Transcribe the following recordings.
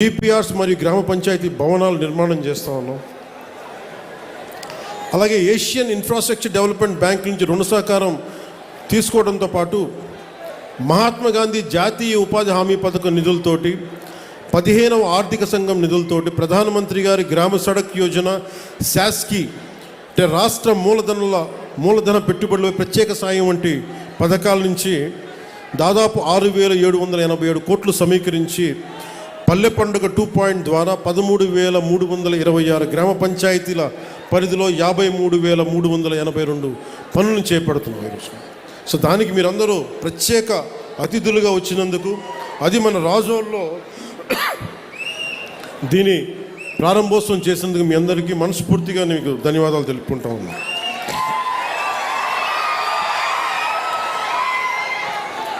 DPRs మరియు గ్రామ పంచాయతీ భవనాలు నిర్మాణం చేస్తూ ఉన్నాం. అలాగే ఏషియన్ ఇన్ఫ్రాస్ట్రక్చర్ డెవలప్మెంట్ బ్యాంక్ నుంచి రుణ సహకారం తీసుకోవడంతో పాటు మహాత్మా గాంధీ జాతీయ ఉపాధి హామీ పథకం నిధులతోటి పదిహేనవ ఆర్థిక సంఘం నిధులతోటి ప్రధానమంత్రి గారి గ్రామ సడక్ యోజన శాస్కి అంటే రాష్ట్ర మూలధనుల మూలధన పెట్టుబడుల ప్రత్యేక సాయం వంటి పథకాల నుంచి దాదాపు ఆరు వేల ఏడు వందల ఎనభై ఏడు కోట్లు సమీకరించి పల్లె పండుగ టూ పాయింట్ ద్వారా పదమూడు వేల మూడు వందల ఇరవై ఆరు గ్రామ పంచాయతీల పరిధిలో యాభై మూడు వేల మూడు వందల ఎనభై రెండు పనులను చేపడుతున్నాం ఈరోజు సో దానికి మీరందరూ ప్రత్యేక అతిథులుగా వచ్చినందుకు అది మన రాజోల్లో దీని ప్రారంభోత్సవం చేసినందుకు మీ అందరికీ మనస్ఫూర్తిగా మీకు ధన్యవాదాలు తెలుపుకుంటా ఉన్నాను.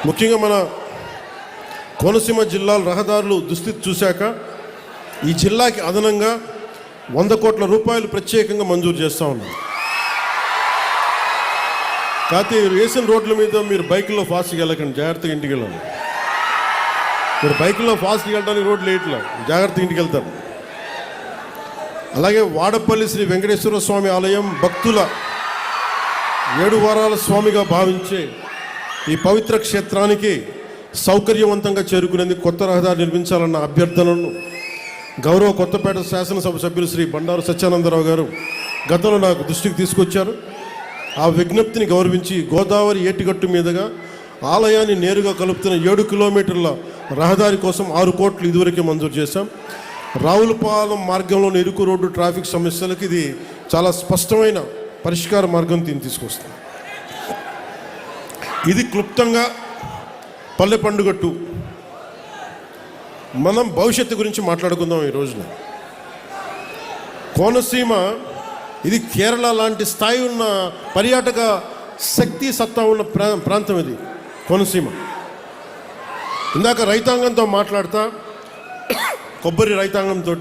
ముఖ్యంగా మన కోనసీమ జిల్లాల రహదారులు దుస్థితి చూశాక ఈ జిల్లాకి అదనంగా వంద కోట్ల రూపాయలు ప్రత్యేకంగా మంజూరు చేస్తూ ఉన్నాం కాకపోతే వేసిన రోడ్ల మీద మీరు బైకుల్లో ఫాస్ట్గా వెళ్ళకండి జాగ్రత్తగా ఇంటికి వెళ్ళండి. మీరు బైక్లో ఫాస్ట్గా వెళ్ళడానికి రోడ్లు వేయట్లే జాగ్రత్తగా ఇంటికి వెళ్తారు. అలాగే వాడపల్లి శ్రీ వెంకటేశ్వర స్వామి ఆలయం భక్తుల ఏడు వారాల స్వామిగా భావించే ఈ పవిత్ర క్షేత్రానికి సౌకర్యవంతంగా చేరుకునేందుకు కొత్త రహదారి నిర్మించాలన్న అభ్యర్థనను గౌరవ కొత్తపేట శాసనసభ సభ్యులు శ్రీ బండారు సత్యానందరావు గారు గతంలో నాకు దృష్టికి తీసుకొచ్చారు. ఆ విజ్ఞప్తిని గౌరవించి గోదావరి ఏటిగట్టు మీదుగా ఆలయాన్ని నేరుగా కలుపుతున్న ఏడు కిలోమీటర్ల రహదారి కోసం ఆరు కోట్లు ఇదివరకే మంజూరు చేశాం. రావులపాలెం మార్గంలోని ఇరుకు రోడ్డు ట్రాఫిక్ సమస్యలకు ఇది చాలా స్పష్టమైన పరిష్కార మార్గం దీన్ని తీసుకొస్తుంది. ఇది క్లుప్తంగా పల్లె పండుగ టూ మనం భవిష్యత్తు గురించి మాట్లాడుకుందాం ఈ రోజున. కోనసీమ ఇది కేరళ లాంటి స్థాయి ఉన్న పర్యాటక శక్తి సత్తా ఉన్న ప్రా ప్రాంతం ఇది కోనసీమ. ఇందాక రైతాంగంతో మాట్లాడతా కొబ్బరి రైతాంగంతో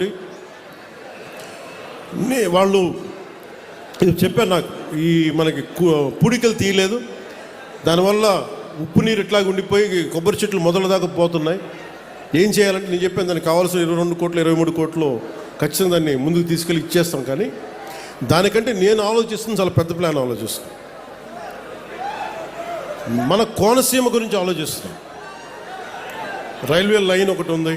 వాళ్ళు ఇది చెప్పారు నాకు ఈ మనకి పుడికలు తీయలేదు. దానివల్ల ఉప్పు నీరు ఇట్లా ఉండిపోయి కొబ్బరి చెట్లు మొదల దాకా పోతున్నాయి. ఏం చేయాలంటే నేను చెప్పాను దానికి కావాల్సిన ఇరవై రెండు కోట్లు ఇరవై మూడు కోట్లు ఖచ్చితంగా దాన్ని ముందుకు తీసుకెళ్ళి ఇచ్చేస్తాం కానీ దానికంటే నేను ఆలోచిస్తుంది చాలా పెద్ద ప్లాన్ ఆలోచిస్తాను మన కోనసీమ గురించి ఆలోచిస్తున్నాం. రైల్వే లైన్ ఒకటి ఉంది.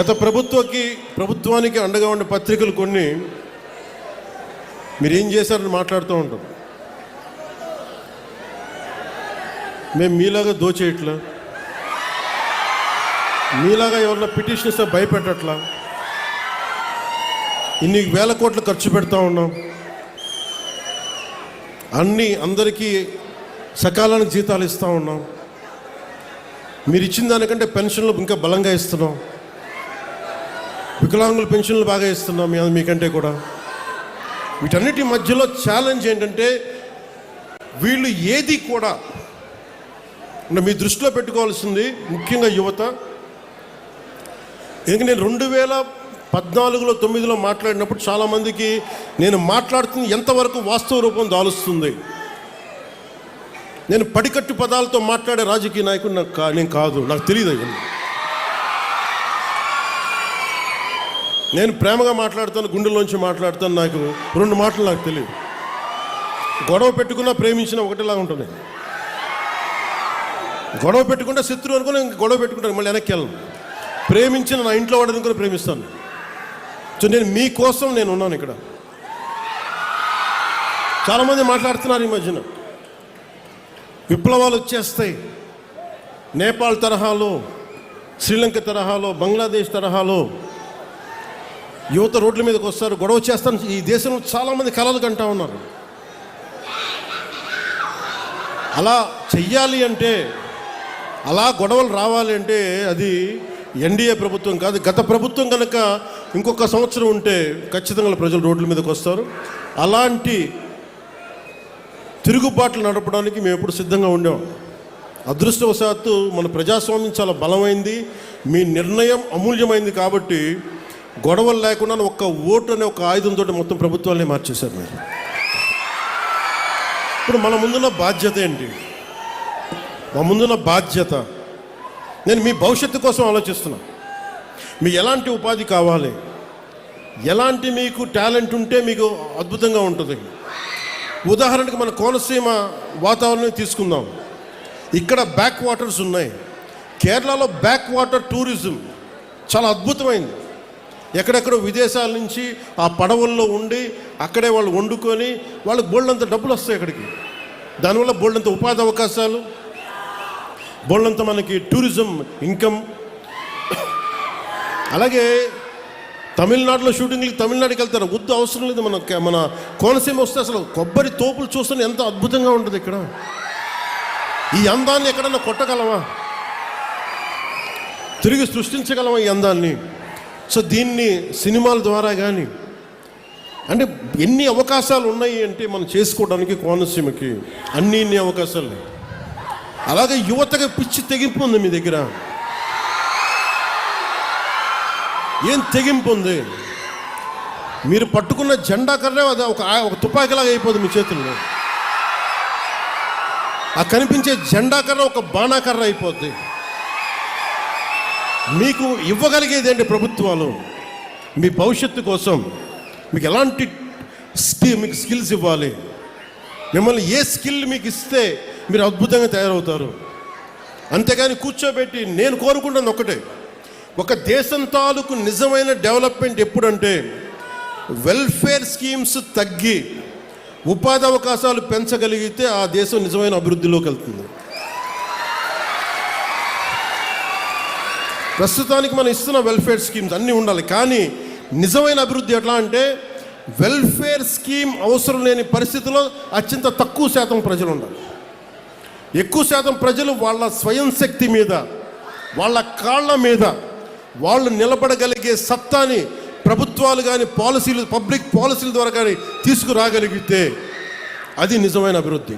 గత ప్రభుత్వకి ప్రభుత్వానికి అండగా ఉండే పత్రికలు కొన్ని. మీరు ఏం చేశారని మాట్లాడుతూ ఉంటాం. మేము మీలాగా దోచేయట్లా మీలాగా ఎవరిలో పిటిషన్ ఇస్తే భయపెట్టట్లా? ఇన్ని వేల కోట్లు ఖర్చు పెడతా ఉన్నాం. అన్ని అందరికీ సకాలానికి జీతాలు ఇస్తూ ఉన్నాం. మీరు ఇచ్చిన దానికంటే పెన్షన్లు ఇంకా బలంగా ఇస్తున్నాం. వికలాంగుల పెన్షన్లు బాగా ఇస్తున్నాం మీకంటే కూడా. వీటన్నిటి మధ్యలో ఛాలెంజ్ ఏంటంటే వీళ్ళు ఏది కూడా అంటే మీ దృష్టిలో పెట్టుకోవాల్సింది ముఖ్యంగా యువత. ఎందుకంటే నేను రెండు వేల పద్నాలుగులో తొమ్మిదిలో మాట్లాడినప్పుడు చాలామందికి నేను మాట్లాడుతుంది ఎంతవరకు వాస్తవ రూపం దాలుస్తుంది. నేను పడికట్టు పదాలతో మాట్లాడే రాజకీయ నాయకుడు నాకు కా నేను కాదు నాకు తెలియదు నేను ప్రేమగా మాట్లాడతాను గుండెల్లోంచి మాట్లాడతాను నాకు రెండు మాటలు నాకు తెలియదు. గొడవ పెట్టుకున్నా ప్రేమించిన ఒకటిలా ఉంటుంది. గొడవ పెట్టుకుంటే శత్రువు అనుకుని గొడవ పెట్టుకుంటాను మళ్ళీ వెనక్కి వెళ్ళను. ప్రేమించిన నా ఇంట్లో వాడిని కూడా ప్రేమిస్తాను. సో నేను మీకోసం నేను ఉన్నాను ఇక్కడ. చాలామంది మాట్లాడుతున్నారు ఈ మధ్యన. విప్లవాలు వచ్చేస్తాయి. నేపాల్ తరహాలో శ్రీలంక తరహాలో బంగ్లాదేశ్ తరహాలో యువత రోడ్ల మీదకి వస్తారు గొడవ చేస్తాను. ఈ దేశంలో చాలామంది కళలు కంటా ఉన్నారు. అలా చెయ్యాలి అంటే అలా గొడవలు రావాలి అంటే అది ఎన్డీఏ ప్రభుత్వం కాదు. గత ప్రభుత్వం కనుక ఇంకొక సంవత్సరం ఉంటే ఖచ్చితంగా ప్రజలు రోడ్ల మీదకి వస్తారు. అలాంటి తిరుగుబాట్లు నడపడానికి మేము ఎప్పుడు సిద్ధంగా ఉండేవాం అదృష్టవశాత్తు మన ప్రజాస్వామ్యం చాలా బలమైంది. మీ నిర్ణయం అమూల్యమైంది కాబట్టి గొడవలు లేకుండా ఒక్క ఓటు అనే ఒక ఆయుధంతో మొత్తం ప్రభుత్వాన్ని మార్చేశారు మీరు. ఇప్పుడు మన ముందున్న బాధ్యత ఏంటి? మా ముందున్న బాధ్యత. నేను మీ భవిష్యత్తు కోసం ఆలోచిస్తున్నా. మీ ఎలాంటి ఉపాధి కావాలి? ఎలాంటి మీకు టాలెంట్ ఉంటే మీకు అద్భుతంగా ఉంటుంది. ఉదాహరణకి మన కోనసీమ వాతావరణం తీసుకుందాం. ఇక్కడ బ్యాక్ వాటర్స్ ఉన్నాయి. కేరళలో బ్యాక్ వాటర్ టూరిజం చాలా అద్భుతమైంది. ఎక్కడెక్కడో విదేశాల నుంచి ఆ పడవల్లో ఉండి అక్కడే వాళ్ళు వండుకొని వాళ్ళకి బోళ్ళంత డబ్బులు వస్తాయి అక్కడికి. దానివల్ల బోళ్ళంత ఉపాధి అవకాశాలు బోళ్ళంత మనకి టూరిజం ఇన్కమ్. అలాగే తమిళనాడులో షూటింగ్లకి తమిళనాడుకి వెళ్తారు. వద్దు అవసరం లేదు మన మన కోనసీమ వస్తే అసలు కొబ్బరి తోపులు చూస్తే ఎంత అద్భుతంగా ఉంటుంది ఇక్కడ. ఈ అందాన్ని ఎక్కడన్నా కొట్టగలమా తిరిగి సృష్టించగలమా ఈ అందాన్ని? సో దీన్ని సినిమాల ద్వారా కానీ అంటే ఎన్ని అవకాశాలు ఉన్నాయి అంటే మనం చేసుకోవడానికి కోనసీమకి అన్ని ఇన్ని అవకాశాలు లేవు. అలాగే యువతగా పిచ్చి తెగింపు ఉంది మీ దగ్గర. ఏం తెగింపు ఉంది? మీరు పట్టుకున్న జెండా కర్ర అది ఒక ఒక తుపాకీలాగా అయిపోతుంది మీ చేతుల్లో. ఆ కనిపించే జెండా కర్ర ఒక బాణాకర్ర అయిపోద్ది. మీకు ఇవ్వగలిగేది ఏంటి ప్రభుత్వాలు? మీ భవిష్యత్తు కోసం మీకు ఎలాంటి స్కిల్ మీకు స్కిల్స్ ఇవ్వాలి? మిమ్మల్ని ఏ స్కిల్ మీకు ఇస్తే మీరు అద్భుతంగా తయారవుతారు? అంతేగాని కూర్చోబెట్టి నేను కోరుకుంటుంది ఒకటే ఒక దేశం తాలూకు నిజమైన డెవలప్మెంట్ ఎప్పుడంటే వెల్ఫేర్ స్కీమ్స్ తగ్గి ఉపాధి అవకాశాలు పెంచగలిగితే ఆ దేశం నిజమైన అభివృద్ధిలోకి వెళ్తుంది. ప్రస్తుతానికి మనం ఇస్తున్న వెల్ఫేర్ స్కీమ్స్ అన్నీ ఉండాలి. కానీ నిజమైన అభివృద్ధి ఎట్లా అంటే వెల్ఫేర్ స్కీమ్ అవసరం లేని పరిస్థితిలో అత్యంత తక్కువ శాతం ప్రజలు ఉండాలి. ఎక్కువ శాతం ప్రజలు వాళ్ళ స్వయం శక్తి మీద వాళ్ళ కాళ్ళ మీద వాళ్ళు నిలబడగలిగే సత్తాని ప్రభుత్వాలు కానీ పాలసీలు పబ్లిక్ పాలసీల ద్వారా కానీ తీసుకురాగలిగితే అది నిజమైన అభివృద్ధి.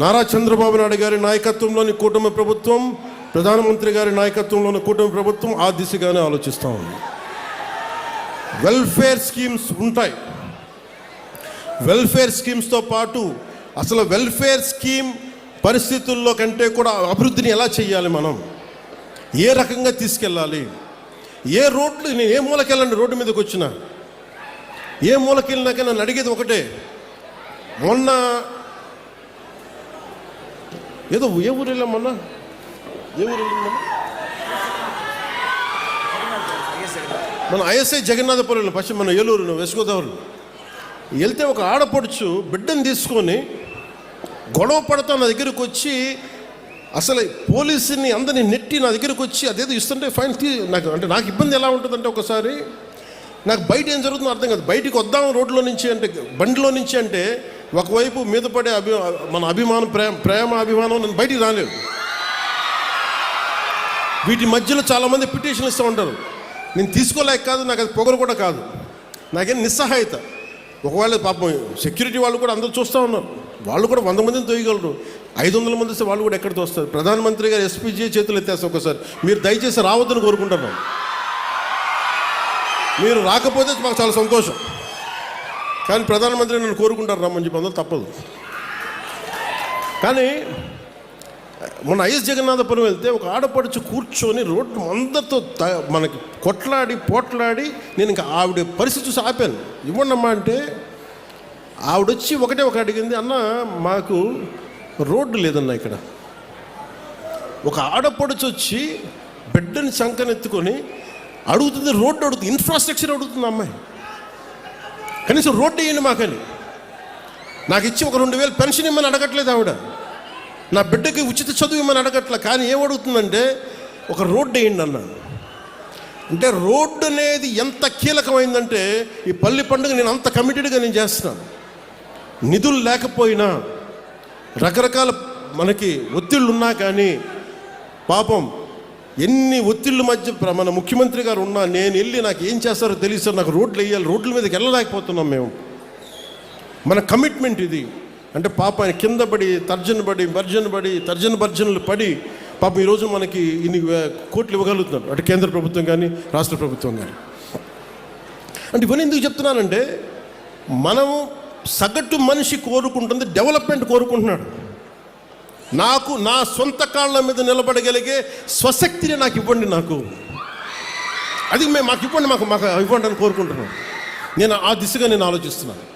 నారా చంద్రబాబు నాయుడు గారి నాయకత్వంలోని కూటమి ప్రభుత్వం ప్రధానమంత్రి గారి నాయకత్వంలోని కూటమి ప్రభుత్వం ఆ దిశగానే ఆలోచిస్తూ ఉంది. వెల్ఫేర్ స్కీమ్స్ ఉంటాయి. వెల్ఫేర్ స్కీమ్స్తో పాటు అసలు వెల్ఫేర్ స్కీమ్ పరిస్థితుల్లో కంటే కూడా అభివృద్ధిని ఎలా చేయాలి మనం? ఏ రకంగా తీసుకెళ్ళాలి? ఏ రోడ్లు నేను ఏ మూలకెళ్ళండి రోడ్డు మీదకి వచ్చిన? ఏ మూలకెళ్ళినాక నన్ను అడిగేది ఒకటే. మొన్న ఏదో ఏ ఊరు వెళ్ళాం మొన్న? ఏ ఊరు మన ఐఎస్ఐ జగన్నాథపురంలో పశ్చిమ మన ఏలూరు వెస్ట్ వెళ్తే ఒక ఆడపడుచు బిడ్డను తీసుకొని గొడవ పడతా నా దగ్గరకు వచ్చి అసలు పోలీసుని అందరిని నెట్టి నా దగ్గరకు వచ్చి అదేదో ఇస్తుంటే ఫైన్ తీ నాకు అంటే నాకు ఇబ్బంది ఎలా ఉంటుందంటే ఒకసారి నాకు బయట ఏం జరుగుతుందో అర్థం కాదు. బయటికి వద్దాం రోడ్లో నుంచి అంటే బండిలో నుంచి అంటే ఒకవైపు మీద పడే అభి మన అభిమానం ప్రేమ ప్రేమ అభిమానం నేను బయటికి రాలేదు. వీటి మధ్యలో చాలామంది పిటిషన్ ఇస్తూ ఉంటారు. నేను తీసుకోలేక కాదు నాకు అది పొగరు కూడా కాదు. నాకేం నిస్సహాయత. ఒకవేళ పాపం సెక్యూరిటీ వాళ్ళు కూడా అందరూ చూస్తూ ఉన్నారు. వాళ్ళు కూడా వంద మందిని తోయగలరు. ఐదు వందల మంది వస్తే వాళ్ళు కూడా ఎక్కడ తోస్తారు ప్రధానమంత్రి గారు ఎస్పీజీ చేతులు ఎత్తేస్తారు ఒకసారి. మీరు దయచేసి రావద్దని కోరుకుంటున్నాను మీరు రాకపోతే మాకు చాలా సంతోషం. కానీ ప్రధానమంత్రి నన్ను కోరుకుంటారు రమ్మని చెప్పి అందరూ తప్పదు. కానీ మొన్న ఐఎస్ జగన్నాథపురం వెళ్తే ఒక ఆడపడుచు కూర్చొని రోడ్డు అందరితో త- మనకి కొట్లాడి పోట్లాడి నేను ఇంకా ఆవిడ పరిస్థితి చూసి ఆపాను. ఇవ్వండమ్మా అంటే ఆవిడొచ్చి ఒకటే ఒక అడిగింది అన్న మాకు రోడ్డు లేదన్న ఇక్కడ. ఒక ఆడపడుచు వచ్చి బిడ్డని సంకనెత్తుకొని అడుగుతుంది రోడ్డు అడుగుతుంది ఇన్ఫ్రాస్ట్రక్చర్ అడుగుతుంది అమ్మాయి. కనీసం రోడ్డు వేయండి మాకని. నాకు ఇచ్చి ఒక రెండు వేలు పెన్షన్ ఇమ్మని అడగట్లేదు ఆవిడ. నా బిడ్డకి ఉచిత చదువు ఇమ్మని అడగట్లే? కానీ ఏమడుగుతుందంటే ఒక రోడ్డు వేయండి అన్నాను అంటే రోడ్డు అనేది ఎంత కీలకమైందంటే ఈ పల్లి పండుగ నేను అంత కమిటెడ్గా నేను చేస్తున్నాను. నిధులు లేకపోయినా రకరకాల మనకి ఒత్తిళ్ళు ఉన్నా కానీ పాపం ఎన్ని ఒత్తిళ్ళ మధ్య మన ముఖ్యమంత్రి గారు ఉన్నా నేను వెళ్ళి నాకు ఏం చేస్తారో తెలియదు సార్. నాకు రోడ్లు వేయాలి రోడ్ల మీదకి వెళ్ళలేకపోతున్నాం మేము. మన కమిట్మెంట్ ఇది. అంటే పాప ఆయన కింద పడి తర్జన పడి భర్జన పడి తర్జన భర్జనలు పడి పాపం ఈరోజు మనకి ఇన్ని కోట్లు ఇవ్వగలుగుతున్నారు అంటే కేంద్ర ప్రభుత్వం కానీ రాష్ట్ర ప్రభుత్వం కానీ అంటే ఇవన్నీ ఎందుకు చెప్తున్నానంటే మనం సగటు మనిషి కోరుకుంటుంది డెవలప్మెంట్ కోరుకుంటున్నాడు. నాకు నా సొంత కాళ్ళ మీద నిలబడగలిగే స్వశక్తిని నాకు ఇవ్వండి నాకు. అది మేము మాకు ఇవ్వండి మాకు మాకు ఇవ్వండి అని కోరుకుంటున్నాను నేను ఆ దిశగా నేను ఆలోచిస్తున్నాను.